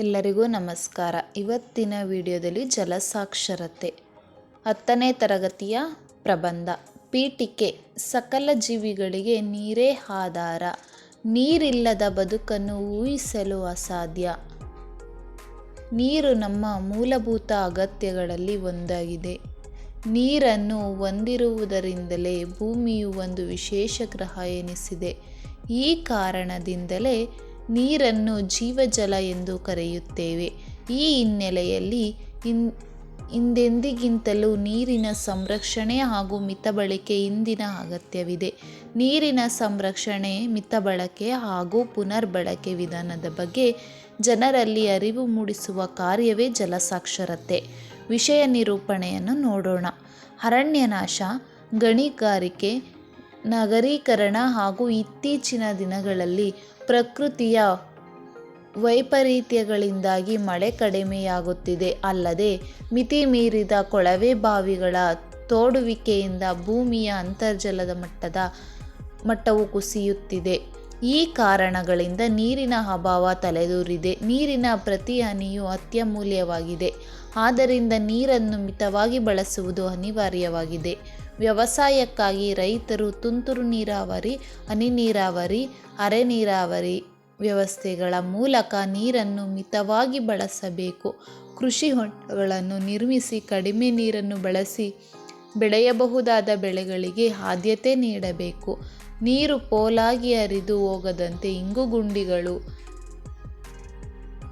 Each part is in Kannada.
ಎಲ್ಲರಿಗೂ ನಮಸ್ಕಾರ. ಇವತ್ತಿನ ವಿಡಿಯೋದಲ್ಲಿ ಜಲಸಾಕ್ಷರತೆ ಹತ್ತನೇ ತರಗತಿಯ ಪ್ರಬಂಧ. ಪೀಠಿಕೆ, ಸಕಲ ಜೀವಿಗಳಿಗೆ ನೀರೇ ಆಧಾರ. ನೀರಿಲ್ಲದ ಬದುಕನ್ನು ಊಹಿಸಲು ಅಸಾಧ್ಯ. ನೀರು ನಮ್ಮ ಮೂಲಭೂತ ಅಗತ್ಯಗಳಲ್ಲಿ ಒಂದಾಗಿದೆ. ನೀರನ್ನು ಹೊಂದಿರುವುದರಿಂದಲೇ ಭೂಮಿಯು ಒಂದು ವಿಶೇಷ ಗ್ರಹ ಎನಿಸಿದೆ. ಈ ಕಾರಣದಿಂದಲೇ ನೀರನ್ನು ಜೀವಜಲ ಎಂದು ಕರೆಯುತ್ತೇವೆ. ಈ ಹಿನ್ನೆಲೆಯಲ್ಲಿ ಇನ್ ಹಿಂದೆಂದಿಗಿಂತಲೂ ನೀರಿನ ಸಂರಕ್ಷಣೆ ಹಾಗೂ ಮಿತಬಳಕೆ ಇಂದಿನ ಅಗತ್ಯವಿದೆ. ನೀರಿನ ಸಂರಕ್ಷಣೆ, ಮಿತಬಳಕೆ ಹಾಗೂ ಪುನರ್ಬಳಕೆ ವಿಧಾನದ ಬಗ್ಗೆ ಜನರಲ್ಲಿ ಅರಿವು ಮೂಡಿಸುವ ಕಾರ್ಯವೇ ಜಲಸಾಕ್ಷರತೆ. ವಿಷಯ ನಿರೂಪಣೆಯನ್ನು ನೋಡೋಣ. ಅರಣ್ಯನಾಶ, ಗಣಿಗಾರಿಕೆ ನಗರೀಕರಣ ಹಾಗೂ ಇತ್ತೀಚಿನ ದಿನಗಳಲ್ಲಿ ಪ್ರಕೃತಿಯ ವೈಪರೀತ್ಯಗಳಿಂದಾಗಿ ಮಳೆ ಕಡಿಮೆಯಾಗುತ್ತಿದೆ. ಅಲ್ಲದೆ ಮಿತಿ ಮೀರಿದ ಕೊಳವೆ ಬಾವಿಗಳ ತೋಡುವಿಕೆಯಿಂದ ಭೂಮಿಯ ಅಂತರ್ಜಲದ ಮಟ್ಟದ ಮಟ್ಟವು ಕುಸಿಯುತ್ತಿದೆ. ಈ ಕಾರಣಗಳಿಂದ ನೀರಿನ ಅಭಾವ ತಲೆದೂರಿದೆ. ನೀರಿನ ಪ್ರತಿ ಹನಿಯು ಅತ್ಯಮೂಲ್ಯವಾಗಿದೆ. ಆದ್ದರಿಂದ ನೀರನ್ನು ಮಿತವಾಗಿ ಬಳಸುವುದು ಅನಿವಾರ್ಯವಾಗಿದೆ. ವ್ಯವಸಾಯಕ್ಕಾಗಿ ರೈತರು ತುಂತುರು ನೀರಾವರಿ, ಹನಿ ನೀರಾವರಿ, ಅರೆ ನೀರಾವರಿ ವ್ಯವಸ್ಥೆಗಳ ಮೂಲಕ ನೀರನ್ನು ಮಿತವಾಗಿ ಬಳಸಬೇಕು. ಕೃಷಿ ಹೊಂಡಗಳನ್ನು ನಿರ್ಮಿಸಿ ಕಡಿಮೆ ನೀರನ್ನು ಬಳಸಿ ಬೆಳೆಯಬಹುದಾದ ಬೆಳೆಗಳಿಗೆ ಆದ್ಯತೆ ನೀಡಬೇಕು. ನೀರು ಪೋಲಾಗಿ ಹರಿದು ಹೋಗದಂತೆ ಇಂಗುಗುಂಡಿಗಳು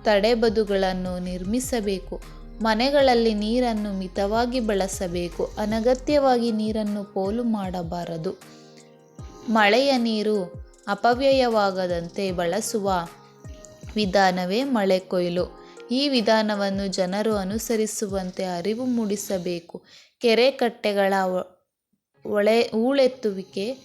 ತಡೆಬದುಗಳನ್ನು ನಿರ್ಮಿಸಬೇಕು. ಮನೆಗಳಲ್ಲಿ ನೀರನ್ನು ಮಿತವಾಗಿ ಬಳಸಬೇಕು. ಅನಗತ್ಯವಾಗಿ ನೀರನ್ನು ಪೋಲು ಮಾಡಬಾರದು. ಮಳೆಯ ನೀರು ಅಪವ್ಯಯವಾಗದಂತೆ ಬಳಸುವ ವಿಧಾನವೇ ಮಳೆ ಕೊಯ್ಲು. ಈ ವಿಧಾನವನ್ನು ಜನರು ಅನುಸರಿಸುವಂತೆ ಅರಿವು ಮೂಡಿಸಬೇಕು. ಕೆರೆ ಕಟ್ಟೆಗಳ ಒಳೆ ಹೂಳೆತ್ತುವಿಕೆ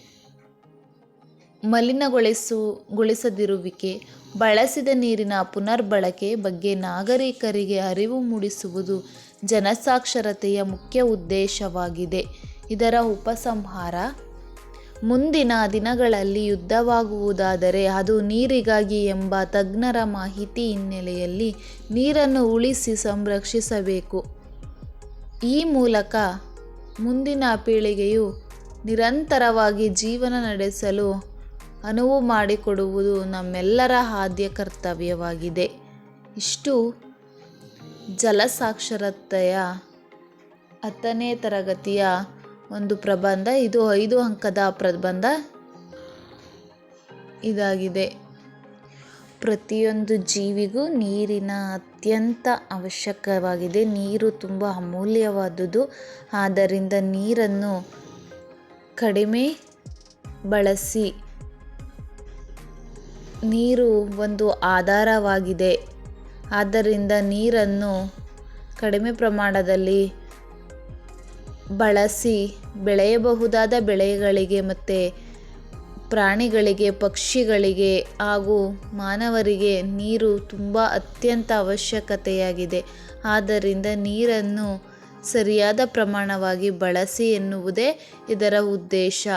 ಮಲಿನಗೊಳಿಸು, ಗೊಳಿಸದಿರುವಿಕೆ ಬಳಸಿದ ನೀರಿನ ಪುನರ್ಬಳಕೆ ಬಗ್ಗೆ ನಾಗರಿಕರಿಗೆ ಅರಿವು ಮೂಡಿಸುವುದು ಜನಸಾಕ್ಷರತೆಯ ಮುಖ್ಯ ಉದ್ದೇಶವಾಗಿದೆ. ಇದರ ಉಪಸಂಹಾರ, ಮುಂದಿನ ದಿನಗಳಲ್ಲಿ ಯುದ್ಧವಾಗುವುದಾದರೆ ಅದು ನೀರಿಗಾಗಿ ಎಂಬ ತಜ್ಞರ ಮಾಹಿತಿ ಹಿನ್ನೆಲೆಯಲ್ಲಿ ನೀರನ್ನು ಉಳಿಸಿ ಸಂರಕ್ಷಿಸಬೇಕು. ಈ ಮೂಲಕ ಮುಂದಿನ ಪೀಳಿಗೆಯು ನಿರಂತರವಾಗಿ ಜೀವನ ನಡೆಸಲು ಅನುವು ಮಾಡಿಕೊಡುವುದು ನಮ್ಮೆಲ್ಲರ ಆದ್ಯ ಕರ್ತವ್ಯವಾಗಿದೆ. ಇಷ್ಟು ಜಲಸಾಕ್ಷರತೆಯ ಹತ್ತನೇ ತರಗತಿಯ ಒಂದು ಪ್ರಬಂಧ. ಇದು ಐದು ಅಂಕದ ಪ್ರಬಂಧ ಇದಾಗಿದೆ. ಪ್ರತಿಯೊಂದು ಜೀವಿಗೂ ನೀರಿನ ಅತ್ಯಂತ ಅವಶ್ಯಕವಾಗಿದೆ. ನೀರು ತುಂಬ ಅಮೂಲ್ಯವಾದುದು. ಆದ್ದರಿಂದ ನೀರನ್ನು ಕಡಿಮೆ ಬಳಸಿ ನೀರು ಒಂದು ಆಧಾರವಾಗಿದೆ. ಆದ್ದರಿಂದ ನೀರನ್ನು ಕಡಿಮೆ ಪ್ರಮಾಣದಲ್ಲಿ ಬಳಸಿ ಬೆಳೆಯಬಹುದಾದ ಬೆಳೆಗಳಿಗೆ ಮತ್ತು ಪ್ರಾಣಿಗಳಿಗೆ, ಪಕ್ಷಿಗಳಿಗೆ ಹಾಗೂ ಮಾನವರಿಗೆ ನೀರು ತುಂಬ ಅತ್ಯಂತ ಅವಶ್ಯಕತೆಯಾಗಿದೆ. ಆದ್ದರಿಂದ ನೀರನ್ನು ಸರಿಯಾದ ಪ್ರಮಾಣವಾಗಿ ಬಳಸಿ ಎನ್ನುವುದೇ ಇದರ ಉದ್ದೇಶ.